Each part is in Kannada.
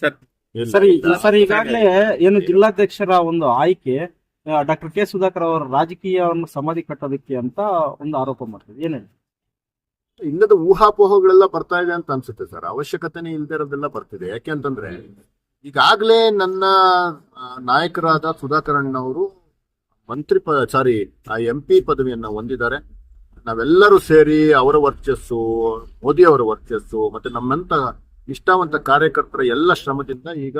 ಸರ್ ಸರಿ ಸರ್ ಈಗಾಗಲೇ ಏನು ಜಿಲ್ಲಾಧ್ಯಕ್ಷರ ಒಂದು ಆಯ್ಕೆ ಡಾಕ್ಟರ್ ಕೆ ಸುಧಾಕರ್ ಅವರ ರಾಜಕೀಯವನ್ನು ಸಮಾಧಿ ಕಟ್ಟೋದಕ್ಕೆ ಅಂತ ಒಂದು ಆರೋಪ ಮಾಡ್ತಿದೆ ಏನೇನು ಇಲ್ಲದ ಊಹಾಪೋಹಗಳೆಲ್ಲ ಬರ್ತಾ ಇದೆ ಅಂತ ಅನ್ಸುತ್ತೆ ಸರ್. ಅವಶ್ಯಕತೆನೇ ಇಲ್ಲದೆ ಇರೋದೆಲ್ಲ ಬರ್ತಿದೆ. ಯಾಕೆಂತಂದ್ರೆ ಈಗಾಗಲೇ ನನ್ನ ನಾಯಕರಾದ ಸುಧಾಕರಣ್ಣವರು ಮಂತ್ರಿ ಪ ಸಾರಿ ಎಂ ಪಿ ಪದವಿಯನ್ನ ಹೊಂದಿದ್ದಾರೆ. ನಾವೆಲ್ಲರೂ ಸೇರಿ ಅವರ ವರ್ಚಸ್ಸು, ಮೋದಿ ಅವರ ವರ್ಚಸ್ಸು, ಮತ್ತೆ ನಮ್ಮಂತ ನಿಷ್ಠಾವಂತ ಕಾರ್ಯಕರ್ತರ ಎಲ್ಲ ಶ್ರಮದಿಂದ ಈಗ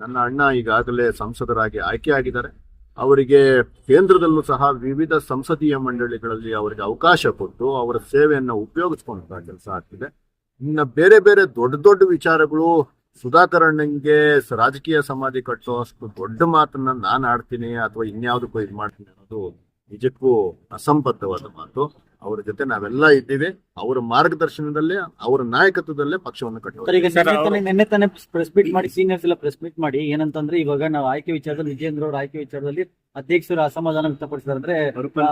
ನನ್ನ ಅಣ್ಣ ಈಗಾಗಲೇ ಸಂಸದರಾಗಿ ಆಯ್ಕೆಯಾಗಿದ್ದಾರೆ ಅವರಿಗೆ ಕೇಂದ್ರದಲ್ಲೂ ಸಹ ವಿವಿಧ ಸಂಸದೀಯ ಮಂಡಳಿಗಳಲ್ಲಿ ಅವರಿಗೆ ಅವಕಾಶ ಕೊಟ್ಟು ಅವರ ಸೇವೆಯನ್ನು ಉಪಯೋಗಿಸ್ಕೊಂಡ ಕೆಲಸ ಆಗ್ತಿದೆ. ಇನ್ನ ಬೇರೆ ಬೇರೆ ದೊಡ್ಡ ದೊಡ್ಡ ವಿಚಾರಗಳು ಸುಧಾಕರಣ್ಣಂಗೆ ಸ- ರಾಜಕೀಯ ಸಮಾಧಿ ಕಟ್ಟೋ ಅಷ್ಟು ದೊಡ್ಡ ಮಾತನ್ನ ನಾನು ಆಡ್ತೀನಿ ಅಥವಾ ಇನ್ಯಾವುದಕ್ಕೂ ಇದು ಮಾಡ್ತೀನಿ ಅನ್ನೋದು ನಿಜಕ್ಕೂ ಅಸಂಬದ್ಧವಾದ ಮಾತು. ಅವರ ಜೊತೆ ನಾವೆಲ್ಲ ಇದ್ದೀವಿ. ಅವರ ಮಾರ್ಗದರ್ಶನದಲ್ಲೇ ಅವರ ನಾಯಕತ್ವದಲ್ಲೇ ಪಕ್ಷವನ್ನು ನಿನ್ನೆ ತಾನೇ- ಪ್ರೆಸ್ ಮೀಟ್ ಮಾಡಿ ಸೀನಿಯರ್ಸ್ ಎಲ್ಲ ಪ್ರೆಸ್ ಮೀಟ್ ಮಾಡಿ ಏನಂತಂದ್ರೆ ಇವಾಗ ನಾವು ಆಯ್ಕೆ ವಿಚಾರದಲ್ಲಿ ವಿಜೇಂದ್ರ ಅವರ ಆಯ್ಕೆ ವಿಚಾರದಲ್ಲಿ ಅಧ್ಯಕ್ಷರು ಅಸಮಾಧಾನ ವ್ಯಕ್ತಪಡಿಸಿದ್ರೆ ಅಂದ್ರೆ ಆ,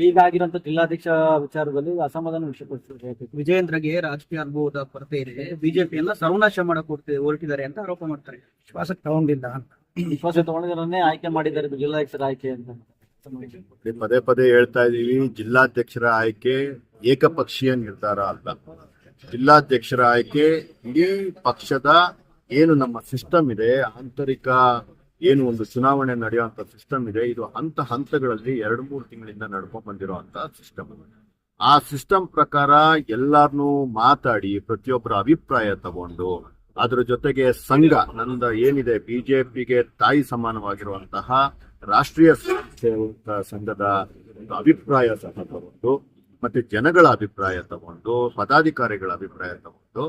ಈಗ ಆಗಿರುವಂತ ಜಿಲ್ಲಾಧ್ಯಕ್ಷ ವಿಚಾರದಲ್ಲಿ ಅಸಮಾಧಾನ ವ್ಯಕ್ತಪಡಿಸಿದ್ರೆ ವಿಜಯೇಂದ್ರಗೆ ರಾಜಕೀಯ ಅನುಭವದ ಕೊರತೆ ಇದೆ. ಬಿಜೆಪಿ ಎಲ್ಲ ಸರ್ವನಾಶ ಮಾಡಕ್ ಹೊರ್ಟಿ- ಹೊರಟಿದ್ದಾರೆ ಅಂತ ಆರೋಪ ಮಾಡ್ತಾರೆ. ವಿಶ್ವಾಸಕ್ಕೆ ತಗೊಂಡಿಲ್ಲ ಅಂತ. ವಿಶ್ವಾಸ ತಗೊಂಡಿರೋನೇ ಆಯ್ಕೆ ಮಾಡಿದ್ದಾರೆ ಜಿಲ್ಲಾಧ್ಯಕ್ಷರ ಆಯ್ಕೆ ಅಂತ. ಪದೇ ಪದೇ ಹೇಳ್ತಾ ಇದೀವಿ ಜಿಲ್ಲಾಧ್ಯಕ್ಷರ ಆಯ್ಕೆ ಏಕಪಕ್ಷೀಯ ನಿರ್ಧಾರ ಅಲ್ಲ. ಜಿಲ್ಲಾಧ್ಯಕ್ಷರ ಆಯ್ಕೆ ಇಡೀ ಪಕ್ಷದ ಏನು ನಮ್ಮ ಸಿಸ್ಟಮ್ ಇದೆ, ಆಂತರಿಕ ಏನು ಒಂದು ಚುನಾವಣೆ ನಡೆಯುವಂತ ಸಿಸ್ಟಮ್ ಇದೆ, ಇದು ಹಂತ ಹಂತಗಳಲ್ಲಿ ಎರಡು ಮೂರು ತಿಂಗಳಿಂದ ನಡ್ಕೊಂಡ್ ಬಂದಿರುವಂತ ಸಿಸ್ಟಮ್ ಆ ಸಿಸ್ಟಮ್ ಪ್ರಕಾರ ಎಲ್ಲಾರ್ನು ಮಾತಾಡಿ ಪ್ರತಿಯೊಬ್ಬರ ಅಭಿಪ್ರಾಯ ತಗೊಂಡು, ಅದ್ರ ಜೊತೆಗೆ ಸಂಘ, ನಂದ ಏನಿದೆ ಬಿಜೆಪಿಗೆ ತಾಯಿ ಸಮಾನವಾಗಿರುವಂತಹ ರಾಷ್ಟ್ರೀಯ ಸೇವಕ ಸಂಘದ ಒಂದು ಅಭಿಪ್ರಾಯ ಸಹ ತಗೊಂಡು, ಮತ್ತೆ ಜನಗಳ ಅಭಿಪ್ರಾಯ ತಗೊಂಡು, ಪದಾಧಿಕಾರಿಗಳ ಅಭಿಪ್ರಾಯ ತಗೊಂಡು,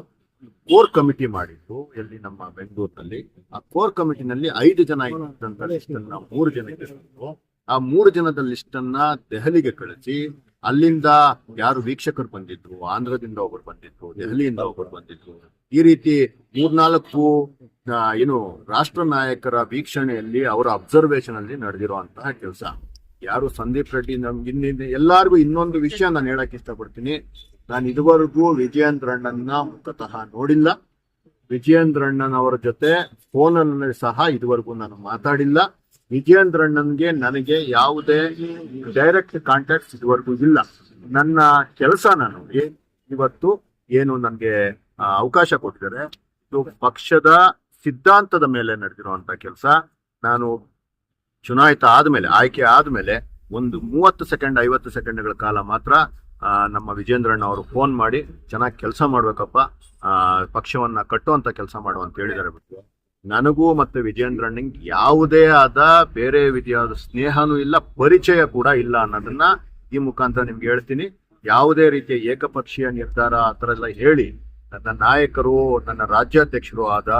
ಕೋರ್ ಕಮಿಟಿ ಮಾಡಿದ್ದು ಎಲ್ಲಿ ನಮ್ಮ ಬೆಂಗಳೂರಿನಲ್ಲಿ. ಆ ಕೋರ್ ಕಮಿಟಿನಲ್ಲಿ ಐದು ಜನ ಇದ್ದಂತ ಲಿಸ್ಟ್ ಮೂರು ಜನಕ್ಕೆ ಆ ಮೂರು ಜನದ ಲಿಸ್ಟ್ ಅನ್ನ ದೆಹಲಿಗೆ ಕಳಿಸಿ, ಅಲ್ಲಿಂದ ಯಾರು ವೀಕ್ಷಕರು ಬಂದಿದ್ರು, ಆಂಧ್ರದಿಂದ ಒಬ್ಬರು ಬಂದಿದ್ರು, ದೆಹಲಿಯಿಂದ ಒಬ್ಬರು ಬಂದಿದ್ರು. ಈ ರೀತಿ ಮೂರ್ನಾಲ್ಕು ಏನು ರಾಷ್ಟ್ರ ನಾಯಕರ ವೀಕ್ಷಣೆಯಲ್ಲಿ ಅವರ ಅಬ್ಸರ್ವೇಷನ್ ಅಲ್ಲಿ ನಡೆದಿರುವಂತಹ ಕೆಲಸ. ಯಾರು ಸಂದೀಪ್ ರೆಡ್ಡಿ ನಮ್ಗೆ ಇನ್ನಿಂದ ಎಲ್ಲಾರ್ಗು ಇನ್ನೊಂದು ವಿಷಯ ನಾನು ಹೇಳಕ್ ಇಷ್ಟಪಡ್ತೀನಿ. ನಾನು ಇದುವರೆಗೂ ವಿಜಯೇಂದ್ರಣ್ಣನ ಮುಖತಃ ನೋಡಿಲ್ಲ. ವಿಜಯೇಂದ್ರಣ್ಣನವರ ಜೊತೆ ಫೋನಲ್ಲಿ ಸಹ ಇದುವರೆಗೂ ನಾನು ಮಾತಾಡಿಲ್ಲ. ವಿಜಯೇಂದ್ರಣ್ಣನ್ಗೆ ನನಗೆ ಯಾವುದೇ ಡೈರೆಕ್ಟ್ ಕಾಂಟ್ಯಾಕ್ಟ್ ಇದುವರೆಗೂ ಇಲ್ಲ. ನನ್ನ ಕೆಲಸ ನಾನು ಇವತ್ತು ಏನು ನನಗೆ ಅವಕಾಶ ಕೊಟ್ಟಿದ್ದಾರೆ. ಪಕ್ಷದ ಸಿದ್ಧಾಂತದ ಮೇಲೆ ನಡೆದಿರುವಂತ ಕೆಲಸ, ನಾನು ಚುನಾಯಿತ ಆದ್ಮೇಲೆ, ಆಯ್ಕೆ ಆದ್ಮೇಲೆ ಒಂದು ಮೂವತ್ತು ಸೆಕೆಂಡ್, ಐವತ್ತು ಸೆಕೆಂಡ್ಗಳ ಕಾಲ ಮಾತ್ರ ನಮ್ಮ ವಿಜೇಂದ್ರಣ್ಣ ಅವರು ಫೋನ್ ಮಾಡಿ, ಚೆನ್ನಾಗಿ ಕೆಲಸ ಮಾಡ್ಬೇಕಪ್ಪ ಪಕ್ಷವನ್ನ ಕಟ್ಟುವಂತ ಕೆಲಸ ಮಾಡು ಅಂತ ಹೇಳಿದ್ದಾರೆ ಬಿಟ್ಟು ನನಗೂ ಮತ್ತೆ ವಿಜೇಂದ್ರಣ್ಣಂಗೆ ಯಾವುದೇ ಆದ ಬೇರೆ ವಿಧಿಯಾದ ಸ್ನೇಹನೂ ಇಲ್ಲ, ಪರಿಚಯ ಕೂಡ ಇಲ್ಲ ಅನ್ನೋದನ್ನ ಈ ಮುಖಾಂತರ ನಿಮ್ಗೆ ಹೇಳ್ತೀನಿ. ಯಾವುದೇ ರೀತಿಯ ಏಕಪಕ್ಷೀಯ ನಿರ್ಧಾರ ಆ ಥರ ಎಲ್ಲ ಹೇಳಿ, ನನ್ನ ನಾಯಕರು, ನನ್ನ ರಾಜ್ಯಾಧ್ಯಕ್ಷರು ಆದ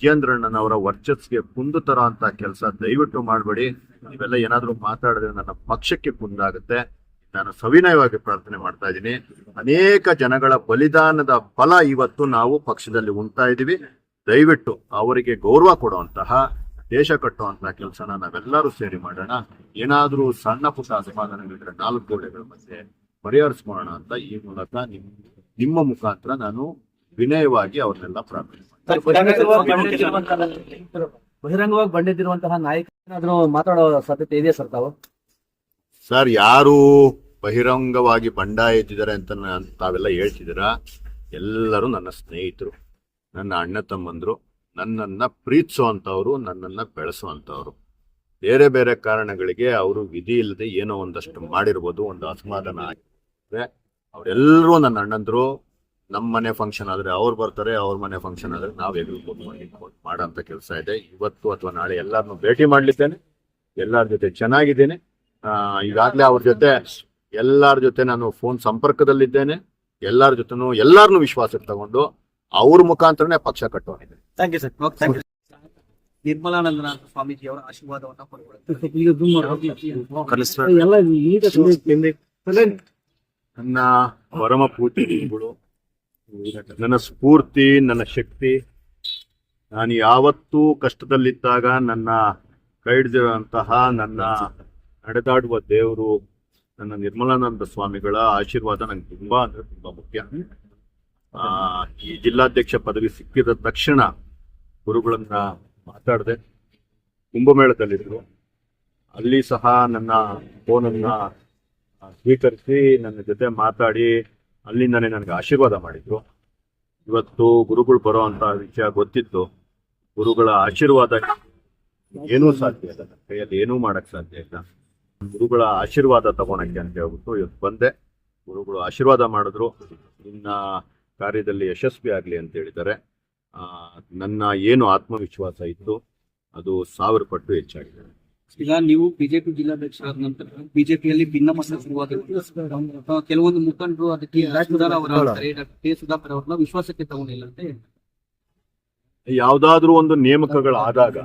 ವಿಜೇಂದ್ರಣ್ಣನವರ ವರ್ಚಸ್ಗೆ ಕುಂದು ತರೋ ಅಂತ ಕೆಲಸ ದಯವಿಟ್ಟು ಮಾಡಬೇಡಿ. ನೀವೆಲ್ಲ ಏನಾದರೂ ಮಾತಾಡಿದ್ರೆ ನನ್ನ ಪಕ್ಷಕ್ಕೆ ಕುಂದಾಗುತ್ತೆ. ನಾನು ಸವಿನಯವಾಗಿ ಪ್ರಾರ್ಥನೆ ಮಾಡ್ತಾ ಇದ್ದೀನಿ. ಅನೇಕ ಜನಗಳ ಬಲಿದಾನದ ಫಲ ಇವತ್ತು ನಾವು ಪಕ್ಷದಲ್ಲಿ ಉಂಟಾ ಇದೀವಿ ದಯವಿಟ್ಟು ಅವರಿಗೆ ಗೌರವ ಕೊಡುವಂತಹ, ದೇಶ ಕಟ್ಟುವಂತಹ ಕೆಲಸನ ನಾವೆಲ್ಲರೂ ಸೇರಿ ಮಾಡೋಣ. ಏನಾದರೂ ಸಣ್ಣ ಪುಟ್ಟ ಅಸಮಾಧಾನಗಳಿದ್ರೆ ನಾಲ್ಕು ಗೋಡೆಗಳ ಮಧ್ಯೆ ಪರಿಹರಿಸ್ಕೊಳ್ಳೋಣ ಅಂತ ಈ ಮೂಲಕ ನಿಮ್ ನಿಮ್ಮ ಮುಖಾಂತರ ನಾನು ವಿನಯವಾಗಿ ಅವ್ರನ್ನೆಲ್ಲ ಪ್ರಾರ್ಥನೆ ಬಹಿರಂಗವಾಗಿ ಬಂದಿದ್ದಿರುವಂತಹ ನಾಯಕ ಏನಾದ್ರು ಮಾತಾಡೋ ಸಾಧ್ಯತೆ ಇದೆಯಾ ಸರ್ ತಾವು? ಸರ್ ಯಾರು ಬಹಿರಂಗವಾಗಿ ಬಂಡಾಯ ಎದ್ದಿದ್ದಾರೆ ಅಂತ ನಾನ್- ತಾವೆಲ್ಲ ಹೇಳ್ತಿದ್ದೀರಾ? ಎಲ್ಲರೂ ನನ್ನ ಸ್ನೇಹಿತರು ನನ್ನ ಅಣ್ಣ ತಮ್ಮಂದರು ನನ್ನನ್ನ ಪ್ರೀತಿಸುವಂಥವ್ರು ನನ್ನನ್ನ ಬೆಳೆಸುವಂಥವ್ರು. ಬೇರೆ ಬೇರೆ ಕಾರಣಗಳಿಗೆ ಅವರು ವಿಧಿ ಇಲ್ಲದೆ ಏನೋ ಒಂದಷ್ಟು ಮಾಡಿರ್ಬೋದು ಒಂದು ಅಸಮಾಧಾನ ಆಗಿದ್ರೆ ಅವರೆಲ್ಲರೂ ನನ್ನ ಅಣ್ಣಂದ್ರು. ನಮ್ಮ ಮನೆ ಫಂಕ್ಷನ್ ಆದ್ರೆ ಅವ್ರು ಬರ್ತಾರೆ ಅವ್ರ ಮನೆ ಫಂಕ್ಷನ್ ಆದ್ರೆ ನಾವು ಎದುರು ಕೂತ್ಕೊಂಡು ಮಾಡೋಂಥ ಕೆಲಸ ಇದೆ. ಇವತ್ತು ಅಥವಾ ನಾಳೆ ಎಲ್ಲರನ್ನು ಭೇಟಿ ಮಾಡ್ಲಿದ್ದೇನೆ. ಎಲ್ಲರ ಜೊತೆ ಚೆನ್ನಾಗಿದ್ದೇನೆ. ಆ, ಈಗಾಗ್ಲೇ ಅವ್ರ ಜೊತೆ ಎಲ್ಲರ ಜೊತೆ ನಾನು ಫೋನ್ ಸಂಪರ್ಕದಲ್ಲಿದ್ದೇನೆ. ಎಲ್ಲರ ಜೊತೆನೂ ಎಲ್ಲಾರನ್ನು ವಿಶ್ವಾಸಕ್ಕೆ ತಗೊಂಡು ಅವ್ರ ಮುಖಾಂತರನೇ ಪಕ್ಷ ಕಟ್ಟುವಂತೆ thank you sir Nirmalanandanatha Swamiji ಅವರ ಆಶೀರ್ವಾದವನ್ನ ಮಾಡು. ನನ್ನ ಪರಮ ಪೂಜ್ಯಗಳು ನನ್ನ ಸ್ಫೂರ್ತಿ, ನನ್ನ ಶಕ್ತಿ. ನಾನು ಯಾವತ್ತೂ ಕಷ್ಟದಲ್ಲಿದ್ದಾಗ ನನ್ನ ಕೈ ನನ್ನ ನಡೆದಾಡುವ ದೇವರು, ನನ್ನ ನಿರ್ಮಲಾನಂದ ಸ್ವಾಮಿಗಳ ಆಶೀರ್ವಾದ ನಂಗೆ ತುಂಬಾ ಅಂದ್ರೆ ತುಂಬಾ ಮುಖ್ಯ. ಈ ಜಿಲ್ಲಾಧ್ಯಕ್ಷ ಪದವಿ ಸಿಕ್ಕಿದ ತಕ್ಷಣ ಗುರುಗಳನ್ನ ಮಾತಾಡಿದೆ ಕುಂಭಮೇಳದಲ್ಲಿದ್ದರು. ಅಲ್ಲಿ ಸಹ ನನ್ನ ಫೋನನ್ನ ಸ್ವೀಕರಿಸಿ ನನ್ನ ಜೊತೆ ಮಾತಾಡಿ ಅಲ್ಲಿಂದನೇ ನನಗೆ ಆಶೀರ್ವಾದ ಮಾಡಿದ್ರು. ಇವತ್ತು ಗುರುಗಳು ಬರೋ ಅಂತ ವಿಷಯ ಗೊತ್ತಿತ್ತು. ಗುರುಗಳ ಆಶೀರ್ವಾದ ಏನೂ ಸಾಧ್ಯ ಇಲ್ಲ. ನನ್ನ ಕೈಯಲ್ಲಿ ಏನೂ ಮಾಡಕ್ ಸಾಧ್ಯ ಇಲ್ಲ. ಗುರುಗಳ ಆಶೀರ್ವಾದ ತಗೊಳಕ್ಕೆ ಅಂತ ಹೇಳ್ಬಿಟ್ಟು ಇವತ್ತು ಬಂದೆ. ಗುರುಗಳು ಆಶೀರ್ವಾದ ಮಾಡಿದ್ರು. ನಿನ್ನ ಕಾರ್ಯದಲ್ಲಿ ಯಶಸ್ವಿ ಆಗಲಿ ಅಂತ ಹೇಳಿದ್ದಾರೆ. ನನ್ನ ಏನು ಆತ್ಮವಿಶ್ವಾಸ ಇತ್ತು, ಅದು ಸಾವಿರ ಪಟ್ಟು ಹೆಚ್ಚಾಗಿದೆ. ಈಗ ನೀವು ಬಿಜೆಪಿ ಜಿಲ್ಲಾಧ್ಯಕ್ಷ ಆದ ನಂತರ ಬಿಜೆಪಿಯಲ್ಲಿ ಭಿನ್ನಮತ ಶುರುವಾಗಿದೆ ಆ, ಕೆಲವೊಂದು ಮುಖಂಡರು ಅದಕ್ಕೆ ಸುಧಾಕರ್ ಅವರ ಸುಧಾಕರ್ ಅವರನ್ನ ವಿಶ್ವಾಸಕ್ಕೆ ತಗೊಂಡಿಲ್ಲ ಅಂತ ಯಾವ್ದಾದ್ರು ಯಾವ್ದಾದ್ರೂ ಒಂದು ನೇಮಕಗಳಾದಾಗ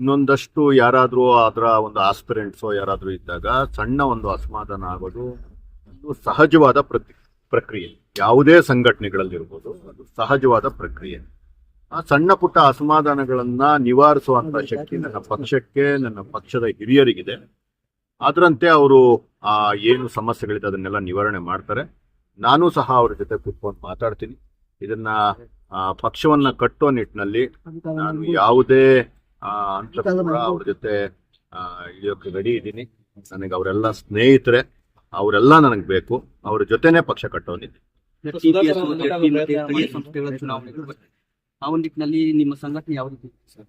ಇನ್ನೊಂದಷ್ಟು ಯಾರಾದ್ರೂ ಅದರ ಒಂದು ಆಸ್ಪಿರೆಂಟ್ಸೋ ಯಾರಾದ್ರೂ ಇದ್ದಾಗ ಸಣ್ಣ ಒಂದು ಅಸಮಾಧಾನ ಆಗೋದು ಒಂದು ಸಹಜವಾದ ಪ್ರತಿ ಪ್ರಕ್ರಿಯೆ. ಯಾವುದೇ ಸಂಘಟನೆಗಳಲ್ಲಿರ್ಬೋದು ಅದು ಸಹಜವಾದ ಪ್ರಕ್ರಿಯೆ. ಆ ಸಣ್ಣ ಪುಟ್ಟ ಅಸಮಾಧಾನಗಳನ್ನ ನಿವಾರಿಸುವಂತ ಶಕ್ತಿ ನನ್ನ ಪಕ್ಷಕ್ಕೆ ನನ್ನ ಪಕ್ಷದ ಹಿರಿಯರಿಗಿದೆ. ಅದರಂತೆ ಅವರು ಆ ಏನು ಸಮಸ್ಯೆಗಳಿದೆ ಅದನ್ನೆಲ್ಲ ನಿವಾರಣೆ ಮಾಡ್ತಾರೆ. ನಾನು ಸಹ ಅವ್ರ ಜೊತೆ ಕೂತ್ಕೊಂಡು ಮಾತಾಡ್ತೀನಿ. ಇದನ್ನ ಆ, ಪಕ್ಷವನ್ನ ಕಟ್ಟೋ ನಿಟ್ಟಿನಲ್ಲಿ ನಾನು ಯಾವುದೇ ಆ, ಅಂತ ಅವ್ರ ಜೊತೆ ಆ, ಇಳಿಯೋಕೆ ರೆಡಿ ಇದ್ದೀನಿ. ನನಗೆ ಅವರೆಲ್ಲ ಸ್ನೇಹಿತರೆ ಅವರೆಲ್ಲ ನನಗೆ ಬೇಕು. ಅವ್ರ ಜೊತೆನೆ ಪಕ್ಷ ಕಟ್ಟೋನಿದ್ದೀನಿ ಆ ಒಂದು ನಿಟ್ಟಿನಲ್ಲಿ ನಿಮ್ಮ ಸಂಘಟನೆ ಯಾವ ರೀತಿ ಇದೆ ಸರ್?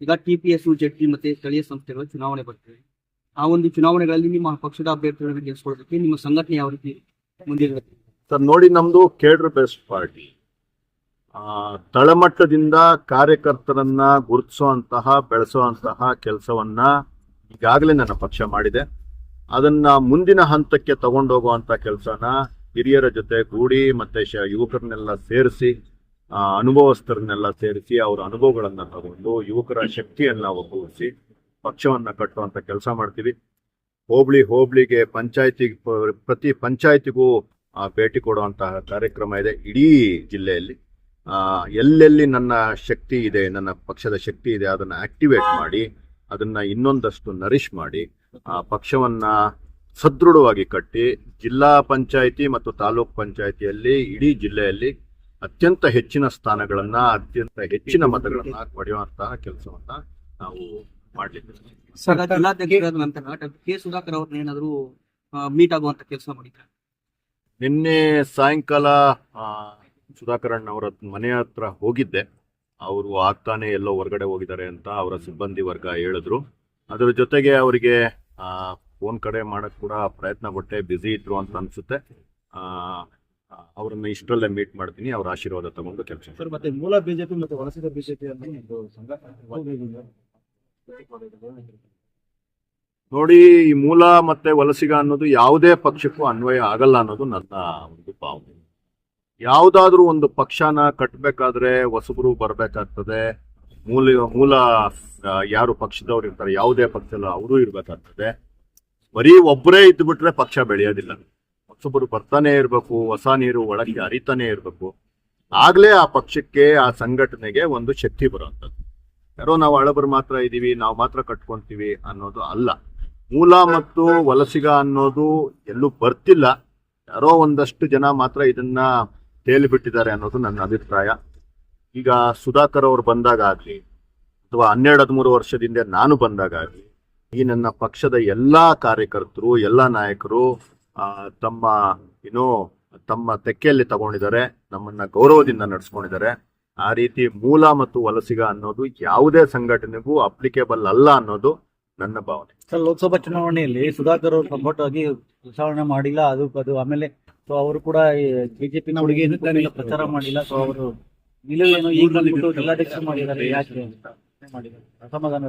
ಈಗ ಟಿಪಿಎಸ್ ಜೆಡ್ಪಿ ಮತ್ತೆ ಸ್ಥಳೀಯ ಸಂಸ್ಥೆಗಳ ಚುನಾವಣೆ ಬರ್ತವೆ. ಆ ಒಂದು ಚುನಾವಣೆಗಳಲ್ಲಿ ನಿಮ್ಮ ಪಕ್ಷದ ಅಭ್ಯರ್ಥಿಗಳನ್ನು ಗೆಲ್ಲಿಸ್ಕೊಳ್ಳೋದಕ್ಕೆ ನಿಮ್ಮ ಸಂಘಟನೆ ಯಾವ ರೀತಿ ಮುಂದಿರುತ್ತೆ ಸರ್ ನೋಡಿ ನಮ್ದು ಕೇಡ್ರ್ ಬೆಸ್ಟ್ ಪಾರ್ಟಿ. ತಳಮಟ್ಟದಿಂದ ಕಾರ್ಯಕರ್ತರನ್ನ ಗುರುತಿಸುವಂತಹ ಬೆಳೆಸುವಂತಹ ಕೆಲಸವನ್ನ ಈಗಾಗಲೇ ನನ್ನ ಪಕ್ಷ ಮಾಡಿದೆ. ಅದನ್ನ ಮುಂದಿನ ಹಂತಕ್ಕೆ ತಗೊಂಡೋಗುವಂತ ಕೆಲಸನ ಹಿರಿಯರ ಜೊತೆ ಕೂಡಿ ಮತ್ತೆ ಶ- ಯುವಕರನ್ನೆಲ್ಲ ಸೇರಿಸಿ ಅನುಭವಸ್ಥರನ್ನೆಲ್ಲ ಸೇರಿಸಿ ಅವರ ಅನುಭವಗಳನ್ನ ತಗೊಂಡು ಯುವಕರ ಶಕ್ತಿಯನ್ನ ಒಗ್ಗೂಡಿಸಿ ಪಕ್ಷವನ್ನ ಕಟ್ಟುವಂತ ಕೆಲಸ ಮಾಡ್ತೀವಿ. ಹೋಬಳಿ ಹೋಬಳಿಗೆ ಪಂಚಾಯತಿ ಪ್ರತಿ ಪಂಚಾಯತಿಗೂ ಭೇಟಿ ಕೊಡುವಂತಹ ಕಾರ್ಯಕ್ರಮ ಇದೆ ಇಡೀ ಜಿಲ್ಲೆಯಲ್ಲಿ. ಎಲ್ಲೆಲ್ಲಿ ನನ್ನ ಶಕ್ತಿ ಇದೆ, ನನ್ನ ಪಕ್ಷದ ಶಕ್ತಿ ಇದೆ ಅದನ್ನ ಆಕ್ಟಿವೇಟ್ ಮಾಡಿ, ಅದನ್ನ ಇನ್ನೊಂದಷ್ಟು ನರಿಶ್ ಮಾಡಿ, ಆ, ಪಕ್ಷವನ್ನ ಸದೃಢವಾಗಿ ಕಟ್ಟಿ, ಜಿಲ್ಲಾ ಪಂಚಾಯಿತಿ ಮತ್ತು ತಾಲೂಕ್ ಪಂಚಾಯಿತಿಯಲ್ಲಿ ಇಡೀ ಜಿಲ್ಲೆಯಲ್ಲಿ ಅತ್ಯಂತ ಹೆಚ್ಚಿನ ಸ್ಥಾನಗಳನ್ನ ಅತ್ಯಂತ ಹೆಚ್ಚಿನ ಮತಗಳನ್ನ ಪಡೆಯುವಂತಹ ಕೆಲಸವನ್ನ ನಾವು ಮಾಡ್ಲಿಕ್ಕೆ ಸುಧಾಕರ್ ಅವ್ರನ್ನ ಏನಾದ್ರು ಮೀಟ್ ಆಗುವಂತ ಕೆಲಸ ಮಾಡಿದ್ದಾರೆ ನಿನ್ನೆ ಸಾಯಂಕಾಲ ಸುಧಾಕರಣ್ಣ ಅವರ ಮನೆ ಹತ್ರ ಹೋಗಿದ್ದೆ. ಅವರು ಆಗ್ತಾನೆ ಎಲ್ಲೋ ಹೊರಗಡೆ ಹೋಗಿದ್ದಾರೆ ಅಂತ ಅವರ ಸಿಬ್ಬಂದಿ ವರ್ಗ ಹೇಳಿದ್ರು. ಅದರ ಜೊತೆಗೆ ಅವರಿಗೆ ಫೋನ್ ಕಡೆ ಮಾಡಕ್ ಕೂಡ ಪ್ರಯತ್ನ ಪಟ್ಟೆ ಬ್ಯುಸಿ ಇದ್ರು ಅಂತ ಅನ್ಸುತ್ತೆ. ಅವರನ್ನ ಇಷ್ಟರಲ್ಲೇ ಮೀಟ್ ಮಾಡ್ತೀನಿ ಅವ್ರ ಆಶೀರ್ವಾದ ತಗೊಂಡು ಕೆಲಸ ಸರ್ ಮತ್ತೆ ಮೂಲ ಬಿಜೆಪಿ ಮತ್ತೆ ವಲಸಿದ ಬಿಜೆಪಿ ನೋಡಿ ಈ ಮೂಲ ಮತ್ತೆ ವಲಸಿಗ ಅನ್ನೋದು ಯಾವುದೇ ಪಕ್ಷಕ್ಕೂ ಅನ್ವಯ ಆಗಲ್ಲ ಅನ್ನೋದು ನನ್ನ ಒಂದು ಭಾವನೆ. ಯಾವುದಾದ್ರೂ ಒಂದು ಪಕ್ಷನ ಕಟ್ಟಬೇಕಾದ್ರೆ ಹೊಸಬರು ಬರ್ಬೇಕಾಗ್ತದೆ. ಮೂಲ ಮೂಲ ಯಾರು ಪಕ್ಷದವ್ರು ಇರ್ತಾರೆ ಯಾವುದೇ ಪಕ್ಷದಲ್ಲ ಅವರು ಇರ್ಬೇಕಾಗ್ತದೆ. ಬರೀ ಒಬ್ಬರೇ ಇದ್ದು ಬಿಟ್ರೆ ಪಕ್ಷ ಬೆಳೆಯೋದಿಲ್ಲ. ಹೊಸಬರು ಬರ್ತಾನೆ ಇರಬೇಕು, ಹೊಸ ನೀರು ಒಳಗೆ ಹರಿತಾನೆ ಇರಬೇಕು. ಆಗ್ಲೇ ಆ ಪಕ್ಷಕ್ಕೆ, ಆ ಸಂಘಟನೆಗೆ ಒಂದು ಶಕ್ತಿ ಬರುವಂಥದ್ದು. ಯಾರೋ ನಾವು ಹಳಬರು ಮಾತ್ರ ಇದೀವಿ, ನಾವು ಮಾತ್ರ ಕಟ್ಕೊಂತೀವಿ ಅನ್ನೋದು ಅಲ್ಲ. ಮೂಲ ಮತ್ತು ವಲಸಿಗ ಅನ್ನೋದು ಎಲ್ಲೂ ಬರ್ತಿಲ್ಲ. ಯಾರೋ ಒಂದಷ್ಟು ಜನ ಮಾತ್ರ ಇದನ್ನ ತೇಲಿಬಿಟ್ಟಿದ್ದಾರೆ ಅನ್ನೋದು ನನ್ನ ಅಭಿಪ್ರಾಯ. ಈಗ ಸುಧಾಕರ್ ಅವರು ಬಂದಾಗ ಆಗಲಿ, ಅಥವಾ ಹನ್ನೆರಡು, ಹದಿಮೂರು ವರ್ಷದಿಂದ ನಾನು ಬಂದಾಗ ಆಗಲಿ, ಈ ನನ್ನ ಪಕ್ಷದ ಎಲ್ಲಾ ಕಾರ್ಯಕರ್ತರು, ಎಲ್ಲಾ ನಾಯಕರು ತಮ್ಮ, ಏನು, ತಮ್ಮ ತೆಕ್ಕೆಯಲ್ಲಿ ತಗೊಂಡಿದ್ದಾರೆ, ನಮ್ಮನ್ನ ಗೌರವದಿಂದ ನಡೆಸ್ಕೊಂಡಿದ್ದಾರೆ. ಆ ರೀತಿ ಮೂಲ ಮತ್ತು ವಲಸಿಗ ಅನ್ನೋದು ಯಾವುದೇ ಸಂಘಟನೆಗೂ ಅಪ್ಲಿಕೇಬಲ್ ಅಲ್ಲ ಅನ್ನೋದು ನನ್ನ ಭಾವನೆ. ಸರ್, ಲೋಕಸಭಾ ಚುನಾವಣೆಯಲ್ಲಿ ಸುಧಾಕರ್ ಅವರು ಸಪೋರ್ಟ್ ಆಗಿ ಪ್ರಚಾರಣೆ ಮಾಡಿಲ್ಲ, ಅದು ಅದು ಆಮೇಲೆ ಸೊ ಅವರು ಕೂಡ ಬಿಜೆಪಿ ಪ್ರಚಾರ ಮಾಡಿಲ್ಲ, ಸೊ ಅವರು ಜಿಲ್ಲಾಧ್ಯಕ್ಷರು ಮಾಡಿದ್ದಾರೆ, ಯಾಕೆ ಅಸಮಾಧಾನ.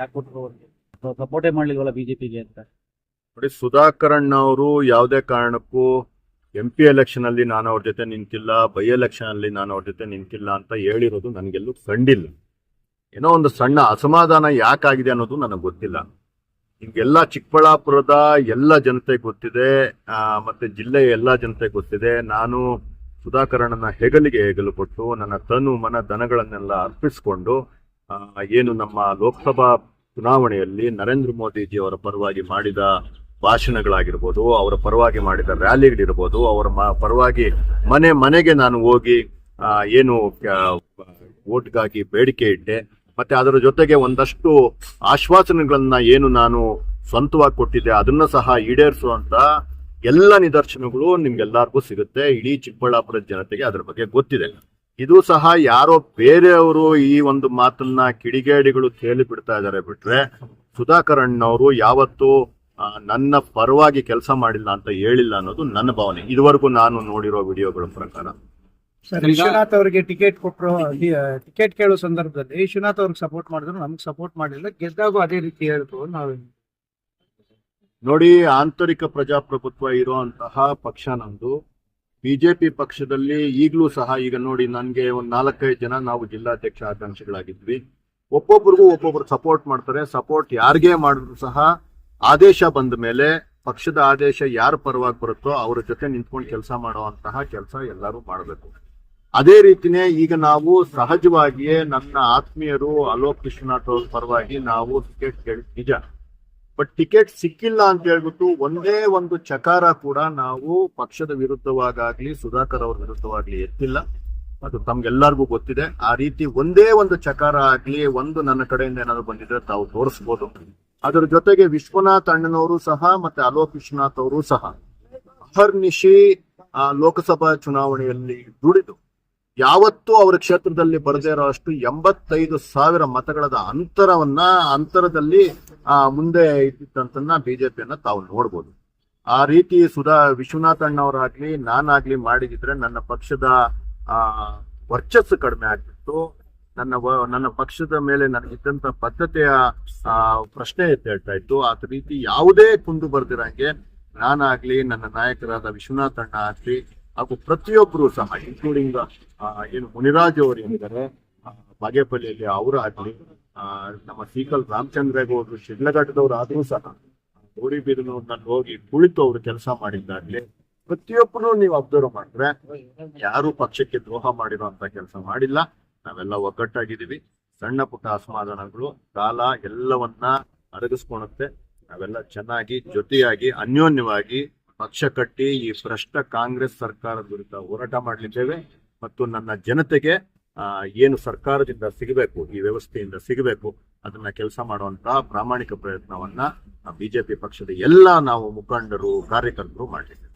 ಯಾಕೆ ಕೊಟ್ಟರು ಅವ್ರಿಗೆ? ಸಪೋರ್ಟೇ ಮಾಡ್ಲಿಲ್ವಲ್ಲ ಬಿಜೆಪಿಗೆ ಅಂತ? ನೋಡಿ, ಸುಧಾಕರಣ್ಣ ಅವರು ಯಾವುದೇ ಕಾರಣಕ್ಕೂ ಎಂ ಪಿ ಎಲೆಕ್ಷನ್ ಅಲ್ಲಿ ನಾನು ಅವ್ರ ಜೊತೆ ನಿಂತಿಲ್ಲ ಬೈ ಎಲೆಕ್ಷನ್ ಅಲ್ಲಿ ನಾನು ಅವ್ರ ಜೊತೆ ನಿಂತಿಲ್ಲ ಅಂತ ಹೇಳಿರೋದು ನನಗೆಲ್ಲೂ ಕಂಡಿಲ್ಲ. ಏನೋ ಒಂದು ಸಣ್ಣ ಅಸಮಾಧಾನ ಯಾಕಾಗಿದೆ ಅನ್ನೋದು ನನಗೆ ಗೊತ್ತಿಲ್ಲ. ಹಿಂಗೆಲ್ಲ ಚಿಕ್ಕಬಳ್ಳಾಪುರದ ಎಲ್ಲ ಜನತೆ ಗೊತ್ತಿದೆ ಮತ್ತೆ ಜಿಲ್ಲೆಯ ಎಲ್ಲ ಜನತೆ ಗೊತ್ತಿದೆ. ನಾನು ಸುಧಾಕರಣ್ಣನ ಹೆಗಲಿಗೆ ಹೆಗಲು ಕೊಟ್ಟು, ನನ್ನ ತನು, ಮನ ದನಗಳನ್ನೆಲ್ಲ ಅರ್ಪಿಸಿಕೊಂಡು ಏನು ನಮ್ಮ ಲೋಕಸಭಾ ಚುನಾವಣೆಯಲ್ಲಿ ನರೇಂದ್ರ ಮೋದಿಜಿ ಅವರ ಪರವಾಗಿ ಮಾಡಿದ ಭಾಷಣಗಳಾಗಿರ್ಬೋದು, ಅವರ ಪರವಾಗಿ ಮಾಡಿದ ರ್ಯಾಲಿಗಳಿರ್ಬೋದು, ಅವರ ಪರವಾಗಿ ಮನೆ, ಮನೆಗೆ ನಾನು ಹೋಗಿ ಏನು ಓಟ್ಗಾಗಿ ಬೇಡಿಕೆ ಇಟ್ಟೆ. ಮತ್ತೆ ಅದರ ಜೊತೆಗೆ ಒಂದಷ್ಟು ಆಶ್ವಾಸನೆಗಳನ್ನ ಏನು ನಾನು ಸ್ವಂತವಾಗಿ ಕೊಟ್ಟಿದ್ದೆ, ಅದನ್ನ ಸಹ ಈಡೇರಿಸುವಂತ ಎಲ್ಲ ನಿದರ್ಶನಗಳು ನಿಮ್ಗೆಲ್ಲರಿಗೂ ಸಿಗುತ್ತೆ. ಇಡೀ ಚಿಕ್ಕಬಳ್ಳಾಪುರ ಜನತೆಗೆ ಅದರ ಬಗ್ಗೆ ಗೊತ್ತಿದೆ. ಇದು ಸಹ ಯಾರೋ ಬೇರೆಯವರು ಈ ಒಂದು ಮಾತನ್ನ ಕಿಡಿಗೇಡಿಗಳು ತೇಲಿ ಬಿಡ್ತಾ ಇದ್ದಾರೆ ಬಿಟ್ರೆ ಸುಧಾಕರ್ ಅಣ್ಣವರು ಯಾವತ್ತೂ ನನ್ನ ಪರವಾಗಿ ಕೆಲಸ ಮಾಡಿಲ್ಲ ಅಂತ ಹೇಳಿಲ್ಲ ಅನ್ನೋದು ನನ್ನ ಭಾವನೆ. ಇದುವರೆಗೂ ನಾನು ನೋಡಿರೋ ವಿಡಿಯೋಗಳ ಪ್ರಕಾರ. ಸರ್ ವಿಶ್ವನಾಥ್ ಅವರಿಗೆ ಟಿಕೆಟ್ ಕೊಟ್ಟರು ಟಿಕೆಟ್ ಕೇಳೋ ಸಂದರ್ಭದಲ್ಲಿ ವಿಶ್ವನಾಥ್ ಅವ್ರಿಗೆ ಸಪೋರ್ಟ್ ಮಾಡಿದ್ರು ನಮ್ಗೆ ಸಪೋರ್ಟ್ ಮಾಡಿಲ್ಲ. ಗೆದ್ದಾಗೂ ಅದೇ ರೀತಿ ಹೇಳಿದ್ರು ನಾವು. ನೋಡಿ ಆಂತರಿಕ ಪ್ರಜಾಪ್ರಭುತ್ವ ಇರುವಂತಹ ಪಕ್ಷ ನಮ್ದು. ಬಿಜೆಪಿ ಪಕ್ಷದಲ್ಲಿ ಈಗಲೂ ಸಹ ಈಗ ನೋಡಿ ನನಗೆ ಒಂದು ನಾಲ್ಕೈದು ಜನ ನಾವು ಜಿಲ್ಲಾಧ್ಯಕ್ಷ ಆಕಾಂಕ್ಷಿಗಳಾಗಿದ್ವಿ. ಒಬ್ಬೊಬ್ರಿಗೂ ಒಬ್ಬೊಬ್ರು ಸಪೋರ್ಟ್ ಮಾಡ್ತಾರೆ. ಸಪೋರ್ಟ್ ಯಾರಿಗೆ ಮಾಡಿದ್ರು ಸಹ ಆದೇಶ ಬಂದ ಮೇಲೆ ಪಕ್ಷದ ಆದೇಶ ಯಾರ ಪರವಾಗಿ ಬರುತ್ತೋ ಅವ್ರ ಜೊತೆ ನಿಂತ್ಕೊಂಡು ಕೆಲಸ ಮಾಡುವಂತಹ ಕೆಲಸ ಎಲ್ಲರೂ ಮಾಡಬೇಕು. ಅದೇ ರೀತಿನೇ ಈಗ ನಾವು ಸಹಜವಾಗಿಯೇ ನನ್ನ ಆತ್ಮೀಯರು ಅಲೋಕ್ ವಿಶ್ವನಾಥ್ ಅವ್ರ ಪರವಾಗಿ ನಾವು ಟಿಕೆಟ್ ಕೇಳಿ, ನಿಜ. ಬಟ್ ಟಿಕೆಟ್ ಸಿಕ್ಕಿಲ್ಲ ಅಂತ ಹೇಳ್ಬಿಟ್ಟು ಒಂದೇ ಒಂದು ಚಕಾರ ಕೂಡ ನಾವು ಪಕ್ಷದ ವಿರುದ್ಧವಾಗಲಿ ಸುಧಾಕರ್ ಅವ್ರ ವಿರುದ್ಧವಾಗ್ಲಿ ಎತ್ತಿಲ್ಲ. ಅದು ತಮ್ಗೆಲ್ಲರಿಗೂ ಗೊತ್ತಿದೆ. ಆ ರೀತಿ ಒಂದೇ ಒಂದು ಚಕಾರ ಆಗ್ಲಿ, ಒಂದು ನನ್ನ ಕಡೆಯಿಂದ ಏನಾದ್ರು ಬಂದಿದ್ರೆ ತಾವು ತೋರಿಸ್ಬೋದು. ಅದರ ಜೊತೆಗೆ ವಿಶ್ವನಾಥ್ ಅಣ್ಣನವರು ಸಹ ಮತ್ತೆ ಅಲೋಕ್ ವಿಶ್ವನಾಥ್ ಅವರು ಸಹ ಅಹರ್ನಿಶಿ, ಆ, ಲೋಕಸಭಾ ಚುನಾವಣೆಯಲ್ಲಿ ದುಡಿದು. ಯಾವತ್ತೂ ಅವರ ಕ್ಷೇತ್ರದಲ್ಲಿ ಬರದೇ ಇರೋ ಅಷ್ಟು ಎಂಬತ್ತೈದು ಸಾವಿರ ಮತಗಳದ ಅಂತರವನ್ನ, ಅಂತರದಲ್ಲಿ, ಆ, ಮುಂದೆ ಇದ್ದಿದ್ದಂತನ್ನ ಬಿಜೆಪಿಯನ್ನ ತಾವು ನೋಡ್ಬೋದು. ಆ ರೀತಿ ಸುಧಾ ವಿಶ್ವನಾಥ್ ಅಣ್ಣವರಾಗ್ಲಿ, ನಾನಾಗ್ಲಿ ಮಾಡಿದಿದ್ರೆ ನನ್ನ ಪಕ್ಷದ, ಆ, ವರ್ಚಸ್ಸು ಕಡಿಮೆ ಆಗ್ತಿತ್ತು. ನನ್ನ ನನ್ನ ಪಕ್ಷದ ಮೇಲೆ ನನಗಿದ್ದಂತ ಬದ್ಧತೆಯ ಪ್ರಶ್ನೆ ಪ್ರಶ್ನೆ ಎದ್ದೇಳ್ತಾ ಇತ್ತು. ಆ ರೀತಿ ಯಾವುದೇ ಕುಂದು ಬರ್ದಿರಂಗೆ ನಾನಾಗ್ಲಿ ನನ್ನ ನಾಯಕರಾದ ವಿಶ್ವನಾಥ್ ಅಣ್ಣ ಆಗ್ಲಿ ಹಾಗೂ ಪ್ರತಿಯೊಬ್ಬರು ಸಹ ಇನ್ಕ್ಲೂಡಿಂಗ್ ಏನು ಮುನಿರಾಜ್ ಅವರು ಏನಿದ್ದಾರೆ ಬಾಗೇಪಲ್ಲಿಯಲ್ಲಿ ಅವರಾಗ್ಲಿ ಆ, ನಮ್ಮ ಸೀಕಲ್ ರಾಮಚಂದ್ರೇಗೌಡರು ಶಿಡ್ಲಘಟ್ಟದವ್ರು ಆದ್ರೂ ಸಹ ಗೋರಿಬೀರಿನವ್ರನ್ನ ಹೋಗಿ ಕುಳಿತು ಅವರು ಕೆಲಸ ಮಾಡಿದ್ದಾಗ್ಲಿ ಪ್ರತಿಯೊಬ್ಬರು ನೀವು ಅಬ್ಸರ್ವ್ ಮಾಡಿದ್ರೆ ಯಾರು ಪಕ್ಷಕ್ಕೆ ದ್ರೋಹ ಮಾಡಿರೋ ಅಂತ ಕೆಲಸ ಮಾಡಿಲ್ಲ. ನಾವೆಲ್ಲ ಒಗ್ಗಟ್ಟಾಗಿದ್ದೀವಿ. ಸಣ್ಣ ಪುಟ್ಟ ಅಸಮಾಧಾನಗಳು, ಕಾಲ ಎಲ್ಲವನ್ನ ಅಡಗಿಸ್ಕೊಳುತ್ತೆ ನಾವೆಲ್ಲ ಚೆನ್ನಾಗಿ, ಜೊತೆಯಾಗಿ, ಅನ್ಯೋನ್ಯವಾಗಿ ಪಕ್ಷ ಕಟ್ಟಿ ಈ ಭ್ರಷ್ಟ ಕಾಂಗ್ರೆಸ್ ಸರ್ಕಾರದ ವಿರುದ್ಧ ಹೋರಾಟ ಮಾಡಲಿದ್ದೇವೆ. ಮತ್ತು ನನ್ನ ಜನತೆಗೆ ಏನು ಸರ್ಕಾರದಿಂದ ಸಿಗಬೇಕು, ಈ ವ್ಯವಸ್ಥೆಯಿಂದ ಸಿಗಬೇಕು, ಅದನ್ನ ಕೆಲಸ ಮಾಡುವಂತಹ ಪ್ರಾಮಾಣಿಕ ಪ್ರಯತ್ನವನ್ನ ಬಿಜೆಪಿ ಪಕ್ಷದ ಎಲ್ಲ ನಾವು ಮುಖಂಡರು, ಕಾರ್ಯಕರ್ತರು ಮಾಡಲಿದ್ದೇವೆ.